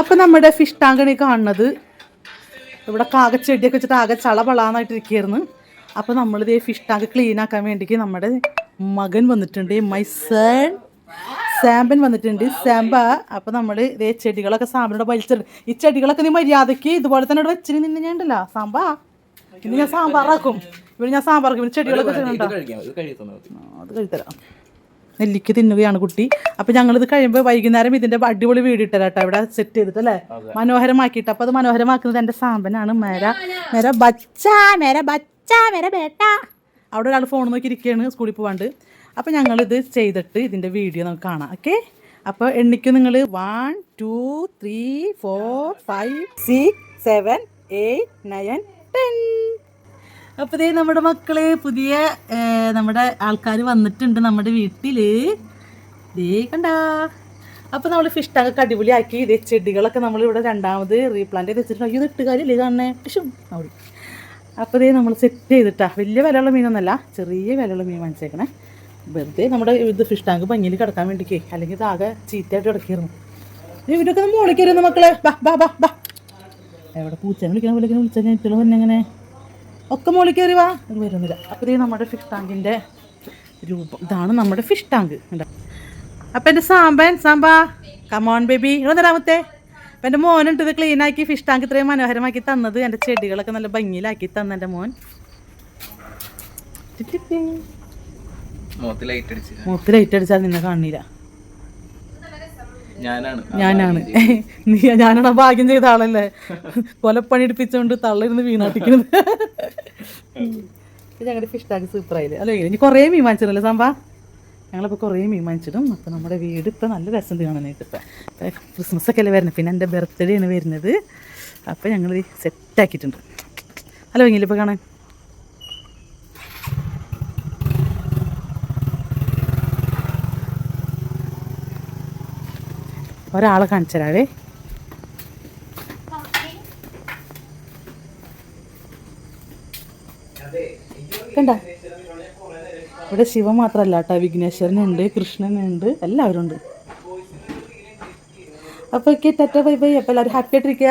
അപ്പം നമ്മുടെ ഫിഷ് ടാങ്കണി കാണുന്നത് ഇവിടെ ആകെ ചെടിയൊക്കെ വെച്ചിട്ട് ആകെ ചളപളാന്നായിട്ടിരിക്കുകയായിരുന്നു. അപ്പോൾ നമ്മളിത് ഫിഷ് ടാങ്ക് ക്ലീൻ ആക്കാൻ വേണ്ടിക്ക് നമ്മുടെ മകൻ വന്നിട്ടുണ്ട് മൈ സൺ സാമ്പൻ വന്നിട്ടുണ്ട്. സാമ്പ അപ്പോൾ നമ്മൾ ഇതേ ചെടികളൊക്കെ സാമ്പനോട് വലിച്ചിട്ടുണ്ട് ഈ ചെടികളൊക്കെ നീ മര്യാദയ്ക്ക് ഇതുപോലെ തന്നെ ഇവിടെ വെച്ചിന് നിന്നെ ഞാൻ ഉണ്ടല്ലോ. സാമ്പ ഇന്ന് ഞാൻ സാമ്പാറാക്കും. ഇവിടെ ഞാൻ സാമ്പാറാക്കും. ഇവിടെ ചെടികളൊക്കെ അത് കഴിത്തരാം. നെല്ലിക്ക് തിന്നുകയാണ് കുട്ടി. അപ്പൊ ഞങ്ങൾ ഇത് കഴിയുമ്പോൾ വൈകുന്നേരം ഇതിന്റെ അടിപൊളി വീട് ഇട്ടരാട്ടോ ഇവിടെ സെറ്റ് ചെയ്തിട്ട് അല്ലേ? മനോഹരമാക്കിയിട്ട്. അപ്പോൾ അത് മനോഹരമാക്കുന്നത് എന്റെ സാമ്പനാണ് മേര. മേര ബച്ച മേര ബച്ച മേര ബേട്ട. അവിടെ ഒരാൾ ഫോൺ നോക്കി ഇരിക്കുകയാണ് സ്കൂളിൽ പോവാണ്ട്. അപ്പോൾ ഇത് ചെയ്തിട്ട് ഇതിന്റെ വീഡിയോ നമുക്ക് കാണാം. ഓക്കെ അപ്പോൾ എണ്ണിക്ക് നിങ്ങൾ one two three four five six seven eight nine ten അപ്പോൾ ദേ നമ്മുടെ മക്കൾ പുതിയ നമ്മുടെ ആൾക്കാർ വന്നിട്ടുണ്ട് നമ്മുടെ വീട്ടിൽ. ദേ കണ്ട. അപ്പോൾ നമ്മൾ ഫിഷ് ടാങ്കൊക്കെ അടിപൊളിയാക്കി. ഇതേ ചെടികളൊക്കെ നമ്മൾ ഇവിടെ രണ്ടാമത് റീപ്ലാന്റ് ചെയ്ത് വെച്ചിട്ടുണ്ട്. അയ്യോ ഇട്ട് കാര്യമില്ല കാണണേ. ടിഷും അവിടെ. അപ്പോൾ ദേ നമ്മൾ സെറ്റ് ചെയ്തിട്ടാ. വലിയ വിലയുള്ള മീനൊന്നല്ല ചെറിയ വിലയുള്ള മീൻ വാങ്ങിച്ചേക്കണേ. വെറുതെ നമ്മുടെ ഇത് ഫിഷ് ടാങ്ക് ഭംഗിയിൽ കിടക്കാൻ വേണ്ടിക്കേ അല്ലെങ്കിൽ ഇത് ആകെ ചീത്തയായിട്ട് കിടക്കിയിരുന്നു. ഇവരൊക്കെ മോളിൽ കയറുന്നു മക്കളെ? ബാ ബാ ബാ ബാ എവിടെ പൂച്ചനെ വിളിക്കണം വിളിക്കണം വിളിച്ചാൽ നെറ്റുകൾ തന്നെ എങ്ങനെ? ഒക്കെ മുകളിൽ കയറി വാ. അത് വരുന്നില്ല. അപ്പോൾ ഇത് നമ്മുടെ ഫിഷ് ടാങ്കിന്റെ രൂപം. ഇതാണ് നമ്മുടെ ഫിഷ് ടാങ്ക് അപ്പം എന്റെ സാമ്പൻ സാമ്പ കമോൺ ബേബി ഇവിടെ തരാമത്തെ അപ്പം എന്റെ മോനുണ്ട് ഇത് ക്ലീൻ ആക്കി ഫിഷ് ടാങ്ക് ഇത്രയും മനോഹരമാക്കി തന്നത്. എന്റെ ചെടികളൊക്കെ നല്ല ഭംഗിയിലാക്കി തന്ന എന്റെ മോൻ. മൂത്ത് ലൈറ്റ് അടിച്ചാൽ നിന്നെ കാണില്ല ഞാനാണ്. ഞാനാണ്. നീ ഞാനാണ് ഭാഗ്യം ചെയ്ത ആളല്ലേ? കൊലപ്പണി എടുപ്പിച്ചുകൊണ്ട് തള്ളിരുന്ന് വീണാട്ടിക്കുന്നത്. ഇത് ഞങ്ങളുടെ ഫിഷ് ടാങ്ക് സൂപ്പറായില്ലേ? അല്ലേ ഇനി കുറേ മീൻ വാങ്ങിച്ചിട്ടല്ലേ സാമ്പാ ഞങ്ങളിപ്പോൾ കുറേ മീൻ വാങ്ങിച്ചിടും. അപ്പോൾ നമ്മുടെ വീട് ഇപ്പോൾ നല്ല രസം കാണാനായിട്ട് ഇപ്പം. ക്രിസ്മസ് ഒക്കെ അല്ലേ വരുന്നത് പിന്നെ എന്റെ ബർത്ത്ഡേ ആണ് വരുന്നത്. അപ്പോൾ ഞങ്ങൾ സെറ്റാക്കിയിട്ടുണ്ട് ആക്കിയിട്ടുണ്ട്. ഭംഗിയില്ല ഇപ്പോൾ കാണാൻ? ഒരാളെ കാണിച്ചു തരാവേ കണ്ട? ഇവിടെ ശിവ മാത്രമല്ല കേട്ടോ. വിഘ്നേശ്വരനുണ്ട് കൃഷ്ണനുണ്ട് എല്ലാവരും ഉണ്ട്. അപ്പോൾ ഓക്കെ ടാറ്റ ബൈ ബൈ. അപ്പോൾ എല്ലാവരും ഹാപ്പി ആയിട്ടിരിക്കുക.